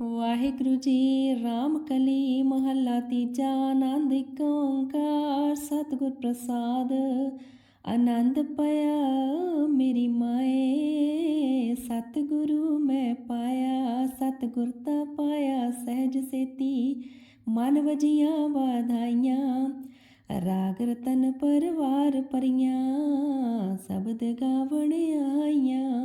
ਵਾਹਿਗੁਰੂ ਜੀ, ਰਾਮ ਕਲੀ ਮਹੱਲਾ ਤੀਜਾ, ਆਨੰਦ ਏਕ ਓੰਕਾਰ, ਸਤਿਗੁਰ ਪ੍ਰਸਾਦ। ਆਨੰਦ ਪਾਇਆ ਮੇਰੀ ਮਾਏ, ਸਤਿਗੁਰੂ ਮੈਂ ਪਾਇਆ, ਸਤਿਗੁਰ ਤਾਂ ਪਾਇਆ, ਸਹਿਜ ਸੇਤੀ, ਮਨ ਵਜੀਆਂ ਵਾਧਾਈਆਂ। ਰਾਗ ਰਤਨ ਪਰਵਾਰ ਪਰੀਆਂ, ਸ਼ਬਦ ਗਾਵਣ ਆਈਆਂ।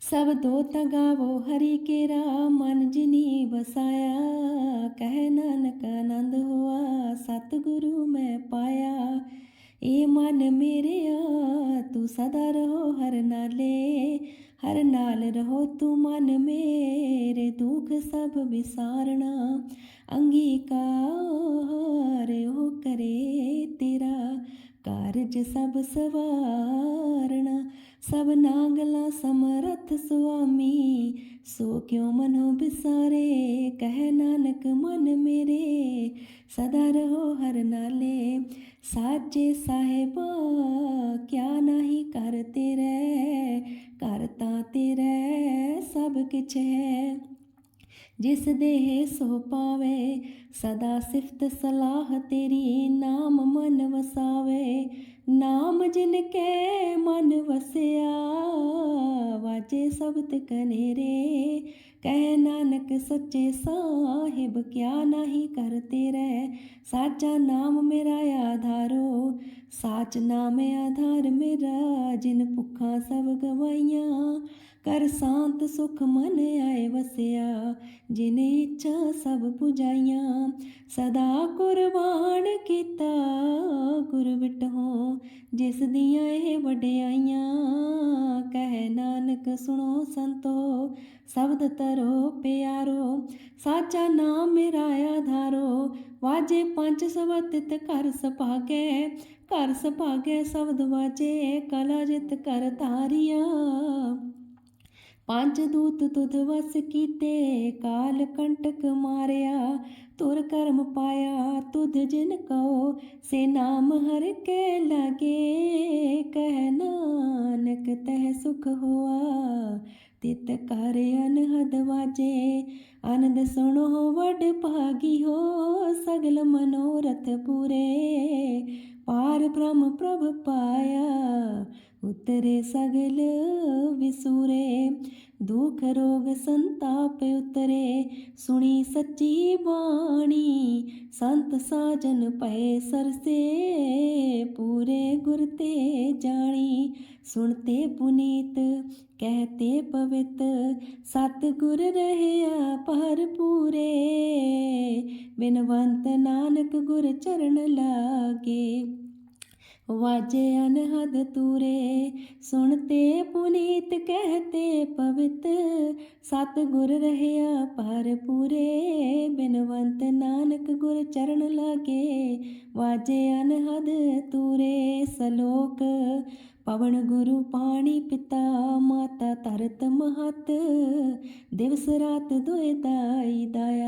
ਸਭ ਦੋ ਤਗਾਵੋ ਹਰੀ ਕੇਰਾ ਮਨ ਜਿਨੀ ਵਸਾਇਆ। ਕਹਿ ਨਾਨਕ ਆਨੰਦ ਹੋਆ, ਸਤਿਗੁਰੂ ਮੈਂ ਪਾਇਆ। ਏ ਮਨ ਮੇਰਿਆ ਤੂੰ ਸਦਾ ਰਹੋ ਹਰ ਨਾਲੇ। ਹਰ ਨਾਲ ਰਹੋ ਤੂੰ ਮਨ ਮੇਰੇ, ਦੁੱਖ ਸਭ ਵਿਸਾਰਣਾ। ਅੰਗੀਕਾਰ ਹੋ ਕਰੇ ਤੇਰਾ, ਕਾਰਜ ਸਭ ਸਵਾ ਸਭ ਨਾਗਲਾ ਸਮਰਥ ਸੁਆਮੀ, ਸੋ ਕਿਉ ਮਨੋ ਬਿਸਾਰੇ? ਕਹਿ ਨਾਨਕ, ਮਨ ਮੇਰੇ, ਸਦਾ ਰਹੋ ਹਰ ਨਾਲੇ। ਸਾਚੇ ਸਾਹਿਬਾ, ਕਿਆ ਨਹੀਂ ਕਰ ਤੇਰੇ? ਕਰ ਤਾਂ ਤੇਰੇ ਸਭ ਕਿਛ ਹੈ। ਜਿਸ ਦੇਹ ਸੋ ਪਾਵੇ, ਸਦਾ ਸਿਫਤ ਸਲਾਹ ਤੇਰੀ ਨਾਮ ਮਨ ਸ਼ਬਦ ਕਨੇਰੇ ਕਹਿ ਨਾਨਕ ਸੱਚੇ ਸਾਹਿਬ ਕਿਆ ਨਹੀਂ ਕਰ ਤੇਰੇ ਸਾਚਾ ਨਾਮ ਮੇਰਾ ਆਧਾਰੋ ਸਾਚ ਨਾਮ ਆਧਾਰ ਮੇਰਾ ਜਿਨ ਭੁੱਖਾਂ ਸਭ ਗਵਾਈਆਂ ਕਰ ਸ਼ਾਂਤ ਸੁਖ ਮਨ ਆਏ ਵਸਿਆ, ਜਿਨ ਇੱਛਾ ਸਭ ਪੁਜਾਈਆਂ, ਸਦਾ ਕੁਰਬਾਨ ਕੀਤਾ। ਗੁਰ ਵਿਟਹੋ ਜਿਸ ਦੀਆਂ ਇਹ ਵਡਿਆਈਆਂ, ਕਹਿ ਨਾਨਕ ਸੁਣੋ ਸੰਤੋ, ਸ਼ਬਦ ਤਰੋ ਪਿਆਰੋ, ਸਾਚਾ ਨਾਮ ਮੇਰਾ ਆਧਾਰੋ। ਵਾਜੇ ਪੰਜ ਸਵਤਿਤ ਕਰ ਸਭਾਗੇ, ਘਰ ਸਭਾਗੇ ਸ਼ਬਦ ਵਾਜੇ, ਕਲਾ ਜਿਤ ਕਰ ਧਾਰਿਆ। ਪੰਜ ਦੂਤ ਤੁਧ ਵਸ ਕੀਤੇ, ਕਾਲ ਕੰਟਕ ਮਾਰਿਆ। ਤੁਰ ਕਰਮ ਪਾਇਆ ਤੁਧ ਜਿਨ ਕਉ, ਸੇ ਨਾਮ ਹਰ ਕੇ ਲਾਗੇ। ਕਹਿ ਨਾਨਕ ਤਹਿ ਸੁਖ ਹੋਆ, ਤਿਤ ਕਰ ਅਨਹਦ ਵਾਜੇ। ਆਨੰਦ ਸੁਣੋ ਵਡ ਭਾਗੀ ਹੋ, ਸਗਲ ਮਨੋਰਥ ਪੂਰੇ। ਪਾਰ ਬ੍ਰਹਮ ਪ੍ਰਭ ਪਾਇਆ ਉਤਰੇ ਸਗਲ ਵਿਸੂਰੇ ਦੁਖ ਰੋਗ ਸੰਤਾਪ ਉਤਰੇ ਸੁਣੀ ਸੱਚੀ ਬਾਣੀ ਸੰਤ ਸਾਜਨ ਪਏ ਸਰਸੇ ਪੂਰੇ ਗੁਰ ਤੇ ਜਾਣੀ ਸੁਣਤੇ ਪੁਨੀਤ ਕਹਤੇ ਪਵਿੱਤ ਸਤ ਗੁਰ ਰਹਿਆ ਪਰ ਪੂਰੇ ਬਿਨਵੰਤ ਨਾਨਕ ਗੁਰ ਚਰਨ ਲਾਗੇ ਵਾਜੇ ਅਨਹਦ ਤੂਰੇ ਸੁਣਤੇ ਪੁਨੀਤ ਕਹਤੇ ਪਵਿੱਤ। ਸਤ ਗੁਰ ਰਹਿਆ ਪਰ ਪੂਰੇ, ਬਿਨਵੰਤ ਨਾਨਕ ਗੁਰ ਚਰਨ ਲਾਗੇ। ਵਾਜੇ ਅਨਹਦ ਤੂਰੇ, ਸਲੋਕ, ਪਵਨ ਗੁਰੂ ਪਾਣੀ ਪਿਤਾ, ਮਾਤਾ ਤਰਤ ਮਹਤ। ਦਿਵਸ ਰਾਤ ਦੁਇ ਦਾਈ ਦਾਇਆ